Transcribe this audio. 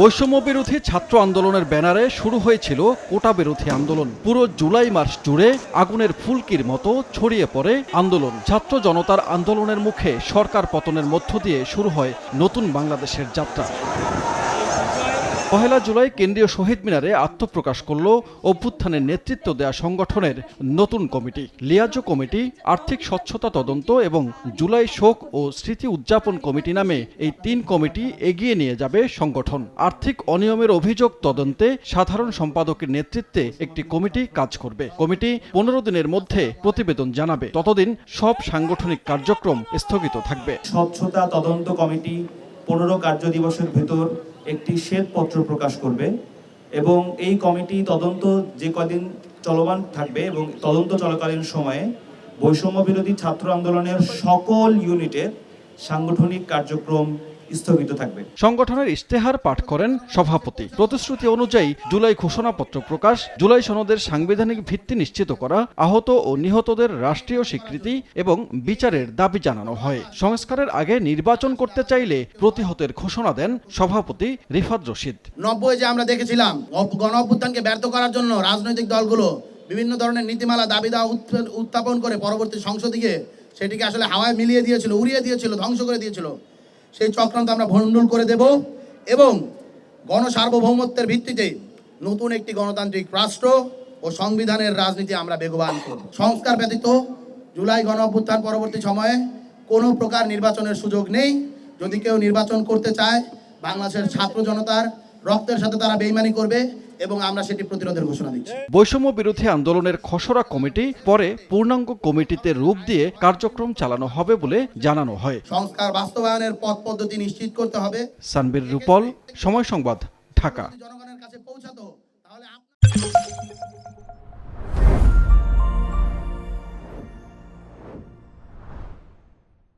বৈষম্য বিরোধী ছাত্র আন্দোলনের ব্যানারে শুরু হয়েছিল কোটা বিরোধী আন্দোলন। পুরো জুলাই মাস জুড়ে আগুনের ফুলকির মতো ছড়িয়ে পড়ে আন্দোলন। ছাত্র জনতার আন্দোলনের মুখে সরকার পতনের মধ্য দিয়ে শুরু হয় নতুন বাংলাদেশের যাত্রা। পহেলা জুলাই কেন্দ্রীয় শহীদ মিনারে আত্মপ্রকাশ করল অভ্যুত্থানের নেতৃত্ব দেয়া সংগঠনের নতুন কমিটি। লিয়াজো কমিটি, আর্থিক স্বচ্ছতা তদন্ত এবং জুলাই শোক ও স্মৃতি উদযাপন কমিটি নামে এই তিন কমিটি এগিয়ে নিয়ে যাবে সংগঠন। আর্থিক অনিয়মের অভিযোগ তদন্তে সাধারণ সম্পাদকের নেতৃত্বে একটি কমিটি কাজ করবে। কমিটি পনেরো দিনের মধ্যে প্রতিবেদন জানাবে। ততদিন সব সাংগঠনিক কার্যক্রম স্থগিত থাকবে। স্বচ্ছতা তদন্ত কমিটি পনেরো কার্য দিবসের ভেতর একটি শ্বেতপত্র প্রকাশ করবে এবং এই কমিটি তদন্ত যে কদিন চলমান থাকবে এবং তদন্ত চলাকালীন সময়ে বৈষম্য বিরোধী ছাত্র আন্দোলনের সকল ইউনিটের সাংগঠনিক কার্যক্রম স্থগিত থাকবে। সংগঠনের ইশতেহার পাঠ করেন সভাপতি। প্রতিশ্রুতি অনুযায়ী জুলাই ঘোষণাপত্র প্রকাশ জুলাই সনদের সাংবিধানিক ভিত্তি নিশ্চিত করা আহত ও নিহতদের রাষ্ট্রীয় স্বীকৃতি এবং বিচারের দাবি জানানো হয়। সংস্কারের আগে নির্বাচন করতে চাইলে প্রতিহতের ঘোষণা দেন সভাপতি রিফাত রশিদ। নব্বই যে আমরা দেখেছিলাম অপ- গণ অভ্যুত্থানকে ব্যর্থ করার জন্য রাজনৈতিক দলগুলো বিভিন্ন ধরনের নীতিমালা দাবি দেওয়া উত্থাপন করে পরবর্তী সংসদে গিয়ে সেটিকে আসলে হাওয়ায় মিলিয়ে দিয়েছিল উড়িয়ে দিয়েছিল ধ্বংস করে দিয়েছিল। সেই চক্রান্ত আমরা ভণ্ডুল করে দেব এবং গণসার্বভৌমত্বের ভিত্তিতে নতুন একটি গণতান্ত্রিক রাষ্ট্র ও সংবিধানের রাজনীতি আমরা বেগবান করব। সংস্কার ব্যতীত জুলাই গণ অভ্যুত্থান পরবর্তী সময়ে কোনো প্রকার নির্বাচনের সুযোগ নেই। যদি কেউ নির্বাচন করতে চায়, বাংলাদেশের ছাত্র জনতার রক্তের সাথে তারা বেইমানি করবে। এবং আমরা সেটি প্রতিরোধের ঘোষণা দিচ্ছি। বৈষম্য বিরোধী আন্দোলনের খসড়া কমিটি পরে পূর্ণাঙ্গ কমিটিতে রূপ দিয়ে কার্যক্রম চালানো হবে বলে জানানো হয়। সংস্কার বাস্তবায়নের পথ পদ্ধতি নিশ্চিত করতে হবে। সানবীর রূপল সময় সংবাদ ঢাকা।